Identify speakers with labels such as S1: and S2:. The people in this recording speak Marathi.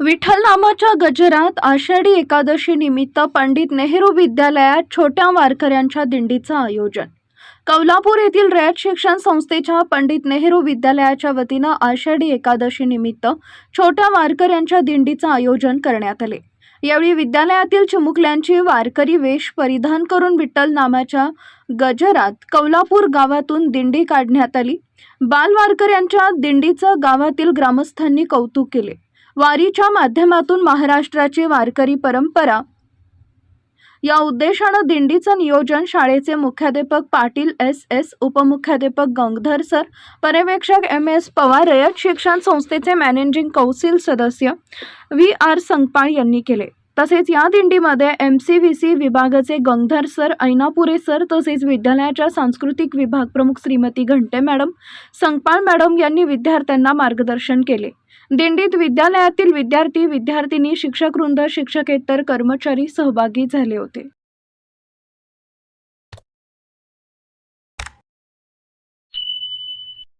S1: विठ्ठल नामाच्या गजरात आषाढी एकादशी निमित्त पंडित नेहरू विद्यालयात छोट्या वारकऱ्यांच्या दिंडीचं आयोजन. कौलापूर येथील रयत शिक्षण संस्थेच्या पंडित नेहरू विद्यालयाच्या वतीनं आषाढी एकादशी निमित्त छोट्या वारकऱ्यांच्या दिंडीचं आयोजन करण्यात आले. यावेळी विद्यालयातील चिमुकल्यांची वारकरी वेश परिधान करून विठ्ठल नामाच्या गजरात कौलापूर गावातून दिंडी काढण्यात आली. बाल वारकऱ्यांच्या दिंडीचं गावातील ग्रामस्थांनी कौतुक केले. वारीच्या माध्यमातून महाराष्ट्राची वारकरी परंपरा. या उद्देशानं दिंडीचं नियोजन शाळेचे मुख्याध्यापक पाटील एस एस उपमुख्याध्यापक गंगधर सर पर्यवेक्षक एम एस पवार रयत शिक्षण संस्थेचे मॅनेजिंग कौन्सिल सदस्य व्ही आर संगपाळ यांनी केले. तसेच या दिंडीमध्ये एम सी व्ही सी विभागाचे गंगधर सर ऐनापुरे सर तसेच विद्यालयाच्या सांस्कृतिक विभाग प्रमुख श्रीमती घंटे मॅडम संगपाळ मॅडम यांनी विद्यार्थ्यांना मार्गदर्शन केले. दिंडीत विद्यालयातील विद्यार्थी विद्यार्थिनी शिक्षकवृंद शिक्षकेतर कर्मचारी सहभागी झाले होते.